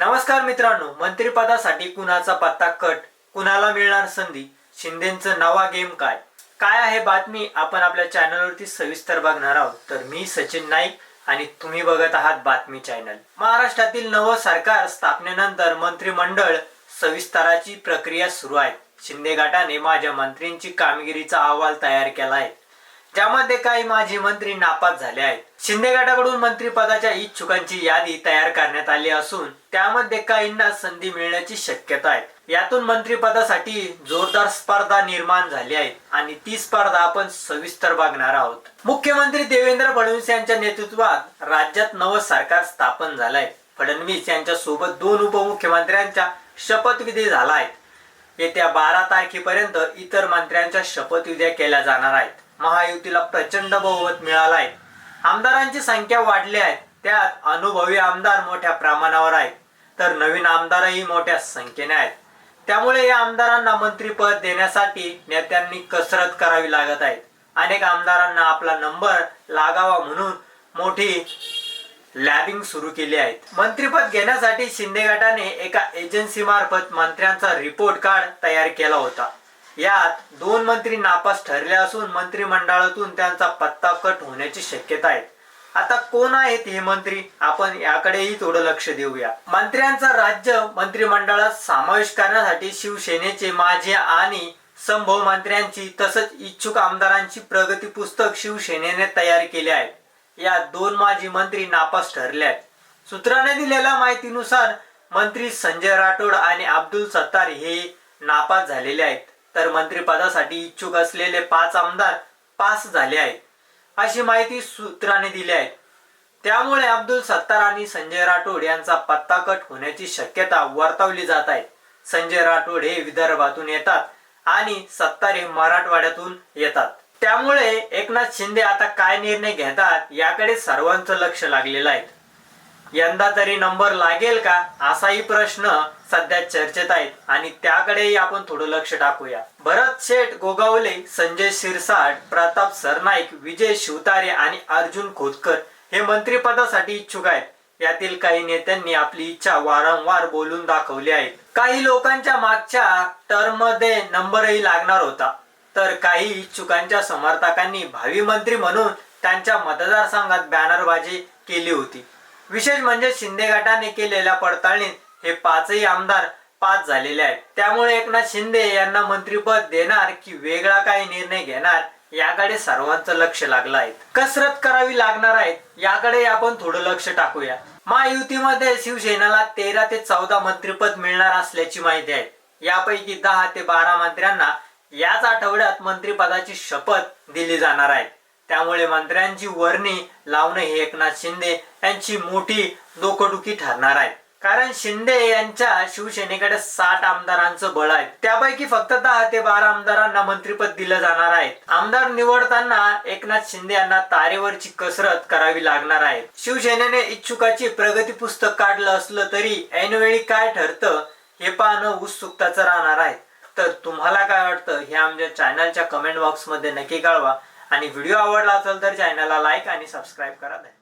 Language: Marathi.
नमस्कार मित्रांनो मंत्रिपदासाठी कुणाचा पत्ता कट कुणाला मिळणार संधी शिंदेचं नवा गेम काय? काय आहे बातमी? आपण आपल्या चॅनलवरती सविस्तर बघणार आहोत. तर मी सचिन नाईक आणि तुम्ही बघत आहात बातमी चॅनल महाराष्ट्रातील नवं सरकार स्थापनेनंतर मंत्रिमंडळ सविस्ताराची प्रक्रिया सुरू आहे. शिंदे गटाने माझ्या मंत्र्यांची कामगिरीचा अहवाल तयार केला आहे. ज्यामध्ये काही माजी मंत्री नापास झाले आहेत. शिंदे गटाकडून मंत्रिपदाच्या इच्छुकांची यादी तयार करण्यात आली असून त्यामध्ये काहींना संधी मिळण्याची शक्यता आहे. यातून मंत्रिपदासाठी जोरदार स्पर्धा निर्माण झाली आहे आणि ती स्पर्धा आपण सविस्तर बघणार आहोत. मुख्यमंत्री देवेंद्र फडणवीस यांच्या नेतृत्वात राज्यात नवं सरकार स्थापन झालंय. फडणवीस यांच्या सोबत दोन उपमुख्यमंत्र्यांचा शपथविधी झाला आहे. येत्या बारा तारखेपर्यंत इतर मंत्र्यांच्या शपथविध्या केल्या जाणार आहेत. महायुतीला प्रचंड बहुमत मिळाला आहे आमदारांची संख्या वाढली आहे. त्यात अनुभवी आमदार मोठ्या प्रमाणावर आहेत. तर नवीन आमदारही मोठ्या संख्येने आहेत. त्यामुळे या आमदारांना मंत्रीपद देण्यासाठी नेत्यांनी कसरत करावी लागत आहे. अनेक आमदारांना आपला नंबर लागावा म्हणून मोठी लॅबिंग सुरू केली आहेत मंत्रीपद घेण्यासाठी शिंदे गटाने एका एजन्सी मार्फत मंत्र्यांचा रिपोर्ट कार्ड तयार केला होता. यात दोन मंत्री नापास ठरले असून मंत्रिमंडळातून त्यांचा पत्ता कट होण्याची शक्यता आहे. आता कोण आहेत हे मंत्री? आपण याकडेही थोडं लक्ष देऊया. मंत्र्यांचा राज्य मंत्रिमंडळात समावेश करण्यासाठी शिवसेनेचे माजी आणि संभव मंत्र्यांची तसंच इच्छुक आमदारांची प्रगती पुस्तक शिवसेनेने तयार केले आहे. या दोन माजी मंत्री नापास ठरले आहेत. सूत्राने दिलेल्या माहितीनुसार मंत्री संजय राठोड आणि अब्दुल सत्तार हे नापास झालेले आहेत. तर मंत्रिपदासाठी इच्छुक असलेले पाच आमदार पास झाले आहेत अशी माहिती सूत्राने दिली आहे. त्यामुळे अब्दुल सत्तार आणि संजय राठोड यांचा पत्ता कट होण्याची शक्यता वर्तवली जात आहे. संजय राठोड हे विदर्भातून येतात आणि सत्तार हे मराठवाड्यातून येतात. त्यामुळे एकनाथ शिंदे आता काय निर्णय घेतात याकडे सर्वांचं लक्ष लागलेलं आहे. यंदा तरी नंबर लागेल का? असाही प्रश्न सध्या चर्चेत आहेत. आणि त्याकडेही आपण थोडं लक्ष टाकूया. भरत शेठ गोगावले संजय शिरसाट प्रताप सरनाईक विजय शिवतारे आणि अर्जुन खोतकर हे मंत्रिपदासाठी इच्छुक आहेत. यातील काही नेत्यांनी आपली इच्छा वारंवार बोलून दाखवली आहे काही लोकांच्या मागच्या टर्ममध्ये नंबरही लागणार होता. तर काही इच्छुकांच्या समर्थकांनी भावी मंत्री म्हणून त्यांच्या मतदारसंघात बॅनरबाजी केली होती. विशेष म्हणजे शिंदे गटाने केलेल्या पडताळणीत हे पाचही आमदार पास झालेले आहेत. त्यामुळे एकनाथ शिंदे यांना मंत्रीपद देणार की वेगळा काही निर्णय घेणार याकडे सर्वांचं लक्ष लागलं आहे. कसरत करावी लागणार आहे याकडे आपण थोडं लक्ष टाकूया. महायुतीमध्ये शिवसेनेला तेरा ते चौदा मंत्रीपद मिळणार असल्याची माहिती आहे. यापैकी दहा ते बारा मंत्र्यांना याच आठवड्यात मंत्रिपदाची शपथ दिली जाणार आहे. त्यामुळे मंत्र्यांची वर्णी लावणे हे एकनाथ शिंदे यांची मोठी डोकदुखी ठरणार आहे. कारण शिंदे यांच्या शिवसेनेकडे साठ आमदारांचं बळ आहे. त्यापैकी फक्त दहा ते बारा आमदारांना मंत्रिपद दिलं जाणार आहे. आमदार निवडताना एकनाथ शिंदे यांना तारेवरची कसरत करावी लागणार आहे. शिवसेनेने इच्छुकाची प्रगती पुस्तक काढलं असलं तरी ऐनवेळी काय ठरतं हे पाहणं उत्सुकताचं राहणार आहे. तर तुम्हाला काय वाटतं हे आमच्या चॅनलच्या कमेंट बॉक्समध्ये नक्की कळवा. आणि व्हिडिओ आवडला असेल तर चॅनलला लाईक आणि सबस्क्राईब करा धन्यवाद.